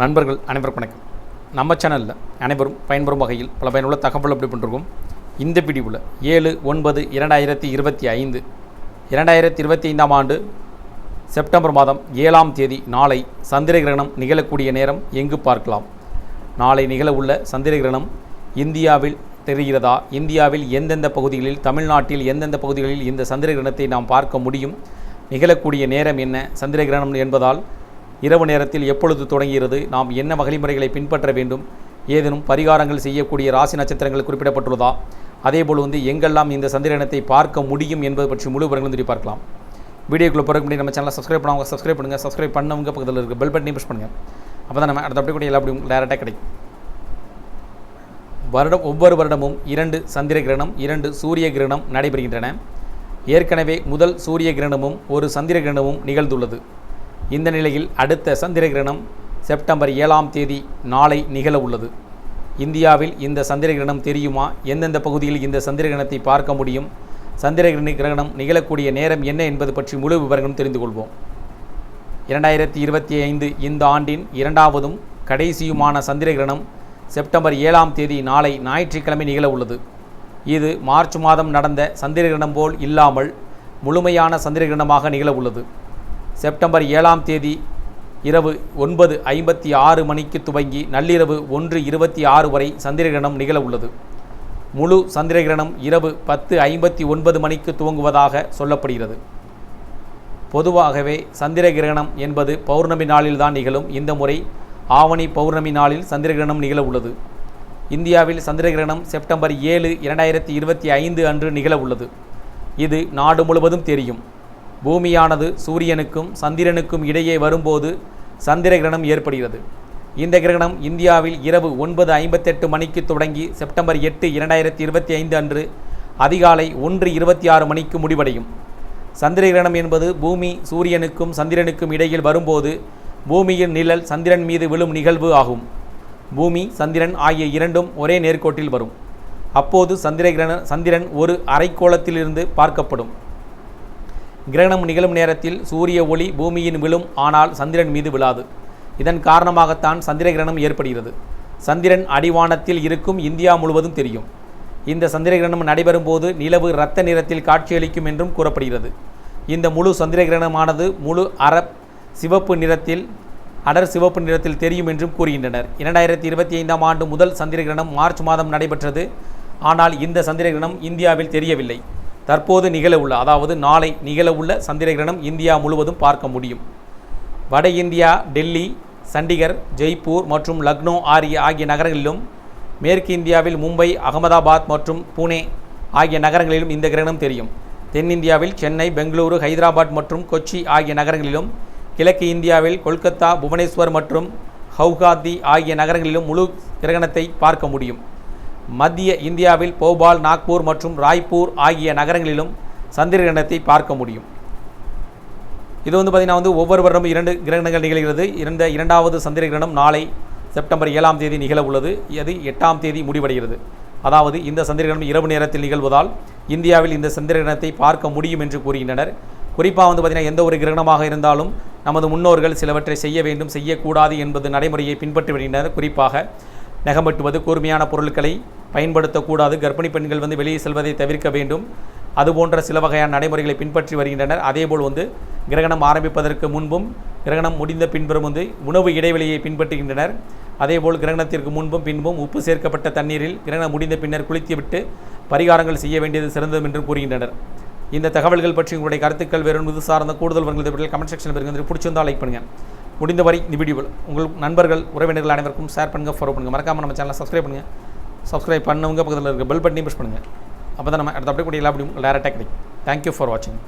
நண்பர்கள் அனைவருக்கும் வணக்கம். நம்ம சேனலில் அனைவரும் பயன்பெறும் வகையில் பல பயனுள்ள தகவல் அப்படி பண்ணிருக்கோம். இந்த பிடிவில் ஏழு ஒன்பது இரண்டாயிரத்தி இருபத்தி ஐந்து இரண்டாயிரத்தி இருபத்தி ஐந்தாம் ஆண்டு செப்டம்பர் மாதம் ஏழாம் தேதி நாளை சந்திர கிரகணம் நிகழக்கூடிய நேரம் எங்கு பார்க்கலாம்? நாளை நிகழவுள்ள சந்திர கிரகணம் இந்தியாவில் தெரிகிறதா? இந்தியாவில் எந்தெந்த பகுதிகளில் தமிழ்நாட்டில் எந்தெந்த பகுதிகளில் இந்த சந்திர கிரகணத்தை நாம் பார்க்க முடியும்? நிகழக்கூடிய நேரம் என்ன? சந்திர கிரகணம் என்பதால் இரவு நேரத்தில் எப்பொழுது தொடங்குகிறது? நாம் என்ன வழிமுறைகளை பின்பற்ற வேண்டும்? ஏதேனும் பரிகாரங்கள் செய்யக்கூடிய ராசி நட்சத்திரங்கள் குறிப்பிடப்பட்டுள்ளதா? அதேபோல் வந்து எங்கெல்லாம் இந்த சந்திரனத்தை பார்க்க முடியும் என்பது பற்றி முழு விவரங்களும் தெரிவி பார்க்கலாம். வீடியோக்குள்ளே பிறகு முன்னாடி நம்ம சேனலை சப்ஸ்கிரைப் பண்ணவங்க சப்ஸ்கிரைப் பண்ணுங்கள் சப்ஸ்கிரைப் பண்ணவங்க பக்கத்தில் இருக்க பெல் பட்டனையும் ப்ரெஸ் பண்ணுங்கள் அப்போ தான் நம்ம அடுத்த அப்படி கூட எல்லா அப்படியும் டேரெக்டாக கிடைக்கும். வருடம் ஒவ்வொரு வருடமும் இரண்டு சந்திர கிரகணம் இரண்டு சூரிய கிரகணம் நடைபெறுகின்றன. ஏற்கனவே முதல் சூரிய கிரகணமும் ஒரு சந்திர கிரகணமும் நிகழ்ந்துள்ளது. இந்த நிலையில் அடுத்த சந்திர கிரகணம் செப்டம்பர் ஏழாம் தேதி நாளை நிகழ உள்ளது. இந்தியாவில் இந்த சந்திர கிரகணம் தெரியுமா? எந்தெந்த பகுதியில் இந்த சந்திர கிரகணத்தை பார்க்க முடியும்? சந்திர கிரகணம் நிகழக்கூடிய நேரம் என்ன என்பது பற்றி முழு விவரங்களும் தெரிந்து கொள்வோம். இரண்டாயிரத்தி இருபத்தி ஐந்து இந்த ஆண்டின் இரண்டாவதும் கடைசியுமான சந்திர கிரகணம் செப்டம்பர் ஏழாம் தேதி நாளை ஞாயிற்றுக்கிழமை நிகழ உள்ளது. இது மார்ச் மாதம் நடந்த சந்திர கிரகணம் போல் இல்லாமல் முழுமையான சந்திர கிரகணமாக நிகழ உள்ளது. செப்டம்பர் ஏழாம் தேதி இரவு ஒன்பது ஐம்பத்தி ஆறு மணிக்கு துவங்கி நள்ளிரவு ஒன்று இருபத்தி ஆறு வரை சந்திரகிரகணம் நிகழ உள்ளது. முழு சந்திரகிரகணம் இரவு பத்து ஐம்பத்தி ஒன்பது மணிக்கு துவங்குவதாக சொல்லப்படுகிறது. பொதுவாகவே சந்திரகிரகணம் என்பது பௌர்ணமி நாளில்தான் நிகழும். இந்த முறை ஆவணி பௌர்ணமி நாளில் சந்திரகிரகணம் நிகழ உள்ளது. இந்தியாவில் சந்திரகிரகணம் செப்டம்பர் ஏழு இரண்டாயிரத்தி இருபத்தி ஐந்து அன்று நிகழ உள்ளது. இது நாடு முழுவதும் தெரியும். பூமியானது சூரியனுக்கும் சந்திரனுக்கும் இடையே வரும்போது சந்திர கிரகணம் ஏற்படுகிறது. இந்த கிரகணம் இந்தியாவில் இரவு ஒன்பது ஐம்பத்தெட்டு மணிக்கு தொடங்கி செப்டம்பர் எட்டு இரண்டாயிரத்தி இருபத்தி ஐந்து அன்று அதிகாலை ஒன்று இருபத்தி ஆறு மணிக்கு முடிவடையும். சந்திர கிரகணம் என்பது பூமி சூரியனுக்கும் சந்திரனுக்கும் இடையில் வரும்போது பூமியின் நிழல் சந்திரன் மீது விழும் நிகழ்வு ஆகும். பூமி சந்திரன் ஆகிய இரண்டும் ஒரே நேர்கோட்டில் வரும். அப்போது சந்திர கிரகண சந்திரன் ஒரு அரைக்கோளத்திலிருந்து பார்க்கப்படும். கிரகணம் நிகழும் நேரத்தில் சூரிய ஒளி பூமியின் விழும் ஆனால் சந்திரன் மீது விழாது. இதன் காரணமாகத்தான் சந்திர கிரகணம் ஏற்படுகிறது. சந்திரன் அடிவானத்தில் இருக்கும் இந்தியா முழுவதும் தெரியும். இந்த சந்திர கிரகணம் நடைபெறும் போது நிலவு இரத்த நிறத்தில் காட்சியளிக்கும் என்றும் கூறப்படுகிறது. இந்த முழு சந்திர கிரகணமானது முழு அற சிவப்பு நிறத்தில் அடர் சிவப்பு நிறத்தில் தெரியும் என்றும் கூறுகின்றனர். இரண்டாயிரத்தி இருபத்தி ஐந்தாம் ஆண்டு முதல் சந்திர கிரகணம் மார்ச் மாதம் நடைபெற்றது. ஆனால் இந்த சந்திர கிரகணம் இந்தியாவில் தெரியவில்லை. தற்போது நிகழவுள்ள அதாவது நாளை நிகழவுள்ள சந்திர கிரகணம் இந்தியா முழுவதும் பார்க்க முடியும். வட இந்தியா டெல்லி சண்டிகர் ஜெய்ப்பூர் மற்றும் லக்னோ ஆகிய ஆகிய நகரங்களிலும் மேற்கு இந்தியாவில் மும்பை அகமதாபாத் மற்றும் புனே ஆகிய நகரங்களிலும் இந்த கிரகணம் தெரியும். தென்னிந்தியாவில் சென்னை பெங்களூரு ஹைதராபாத் மற்றும் கொச்சி ஆகிய நகரங்களிலும் கிழக்கு இந்தியாவில் கொல்கத்தா புவனேஸ்வர் மற்றும் ஹவுகாத்தி ஆகிய நகரங்களிலும் முழு கிரகணத்தை பார்க்க முடியும். மத்திய இந்தியாவில் போபால் நாக்பூர் மற்றும் ராய்ப்பூர் ஆகிய நகரங்களிலும் சந்திர கிரகணத்தை பார்க்க முடியும். இது வந்து பார்த்திங்கன்னா வந்து ஒவ்வொரு வருடமும் இரண்டு கிரகணங்கள் நிகழ்கிறது. இருந்த இரண்டாவது சந்திர கிரகணம் நாளை செப்டம்பர் ஏழாம் தேதி நிகழ உள்ளது. அது எட்டாம் தேதி முடிவடைகிறது. அதாவது இந்த சந்திர கிரகணம் இரவு நேரத்தில் நிகழ்வதால் இந்தியாவில் இந்த சந்திர கிரகணத்தை பார்க்க முடியும் என்று கூறுகின்றனர். குறிப்பாக வந்து பார்த்திங்கன்னா எந்த ஒரு கிரகணமாக இருந்தாலும் நமது முன்னோர்கள் சிலவற்றை செய்ய வேண்டும் செய்யக்கூடாது என்பது நடைமுறையை பின்பற்றி வருகின்றனர். குறிப்பாக நகம் கூர்மையான பொருட்களை பயன்படுத்தக்கூடாது. கர்ப்பிணி பெண்கள் வந்து வெளியே செல்வதை தவிர்க்க வேண்டும். அதுபோன்ற சில வகையான நடைமுறைகளை பின்பற்றி வருகின்றனர். அதேபோல் வந்து கிரகணம் ஆரம்பிப்பதற்கு முன்பும் கிரகணம் முடிந்த பின்பும் வந்து உணவு இடைவெளியை பின்பற்றுகின்றனர். அதேபோல் கிரகணத்திற்கு முன்பும் பின்பும் உப்பு சேர்க்கப்பட்ட தண்ணீரில் கிரகணம் முடிந்த பின்னர் குளித்துவிட்டு பரிகாரங்கள் செய்ய வேண்டியது சிறந்தது என்றும் கூறுகின்றனர். இந்த தகவல்கள் பற்றி உங்களுடைய கருத்துக்கள் வெறும் இது சார்ந்த கூடுதல் வருங்கள் கமெண்ட் செக்ஷனில் பெருங்க பிடிச்சிருந்தால் லைக் பண்ணுங்கள் முடிந்தவரை இந்த வீடியோவில் உங்கள் நண்பர்கள் உறவினர்கள் அனைவருக்கும் ஷேர் பண்ணுங்கள் ஃபாலோ பண்ணுங்கள் மறக்காமல் நம்ம சேனலை சப்ஸ்கிரைப் பண்ணுங்கள் சப்ஸ்கிரைப் பண்ணவங்க பக்கத்தில் இருக்க பெல் பட்டனையும் ப்ரெஸ் பண்ணுங்கள் அப்போ தான் நம்ம அடுத்த அப்படியே கூட எல்லா அப்படியும் டேரெக்டாக கிடைக்கும். தேங்க்யூ ஃபார் வாட்சிங்